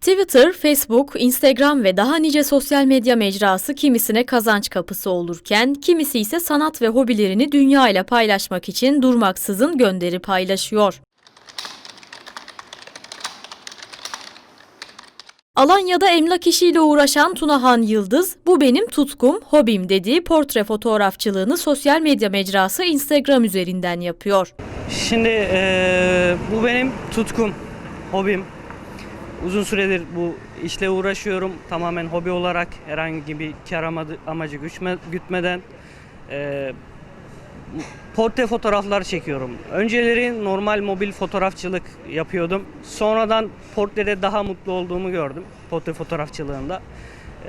Twitter, Facebook, Instagram ve daha nice sosyal medya mecrası kimisine kazanç kapısı olurken, kimisi ise sanat ve hobilerini dünya ile paylaşmak için durmaksızın gönderi paylaşıyor. Alanya'da emlak işiyle uğraşan Tunahan Yıldız, bu benim tutkum, hobim dediği portre fotoğrafçılığını sosyal medya mecrası Instagram üzerinden yapıyor. Şimdi eee, bu benim tutkum, hobim. Uzun süredir bu işle uğraşıyorum. Tamamen hobi olarak herhangi bir kar amacı güçme, gütmeden eee, portre fotoğraflar çekiyorum. Önceleri normal mobil fotoğrafçılık yapıyordum. Sonradan portrede daha mutlu olduğumu gördüm portre fotoğrafçılığında.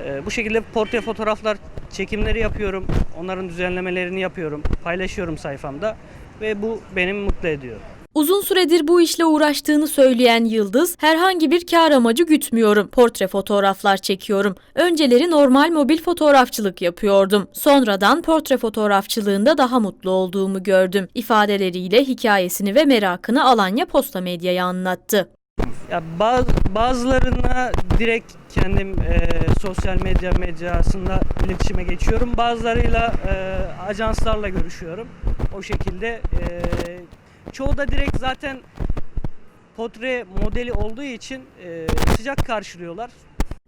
Eee, bu şekilde portre fotoğraflar çekimleri yapıyorum. Onların düzenlemelerini yapıyorum. Paylaşıyorum sayfamda ve bu beni mutlu ediyor. Uzun süredir bu işle uğraştığını söyleyen Yıldız, herhangi bir kar amacı gütmüyorum. Portre fotoğraflar çekiyorum. Önceleri normal mobil fotoğrafçılık yapıyordum. Sonradan portre fotoğrafçılığında daha mutlu olduğumu gördüm. İfadeleriyle hikayesini ve merakını Alanya Posta Medya'ya anlattı. Ya bazı, bazılarına direkt kendim e, sosyal medya mecrasında iletişime geçiyorum. Bazılarıyla e, ajanslarla görüşüyorum. O şekilde e, çoğu da direkt zaten portre modeli olduğu için e, sıcak karşılıyorlar.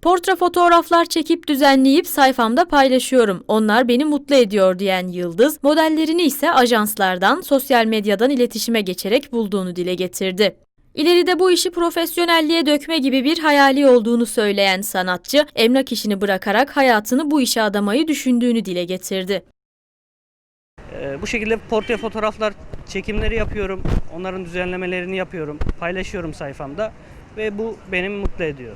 Portre fotoğraflar çekip düzenleyip sayfamda paylaşıyorum. Onlar beni mutlu ediyor diyen Yıldız, modellerini ise ajanslardan, sosyal medyadan iletişime geçerek bulduğunu dile getirdi. İleride bu işi profesyonelliğe dökme gibi bir hayali olduğunu söyleyen sanatçı, emlak işini bırakarak hayatını bu işe adamayı düşündüğünü dile getirdi. E, bu şekilde portre fotoğraflar çekimleri yapıyorum. Onların düzenlemelerini yapıyorum. Paylaşıyorum sayfamda ve bu beni mutlu ediyor.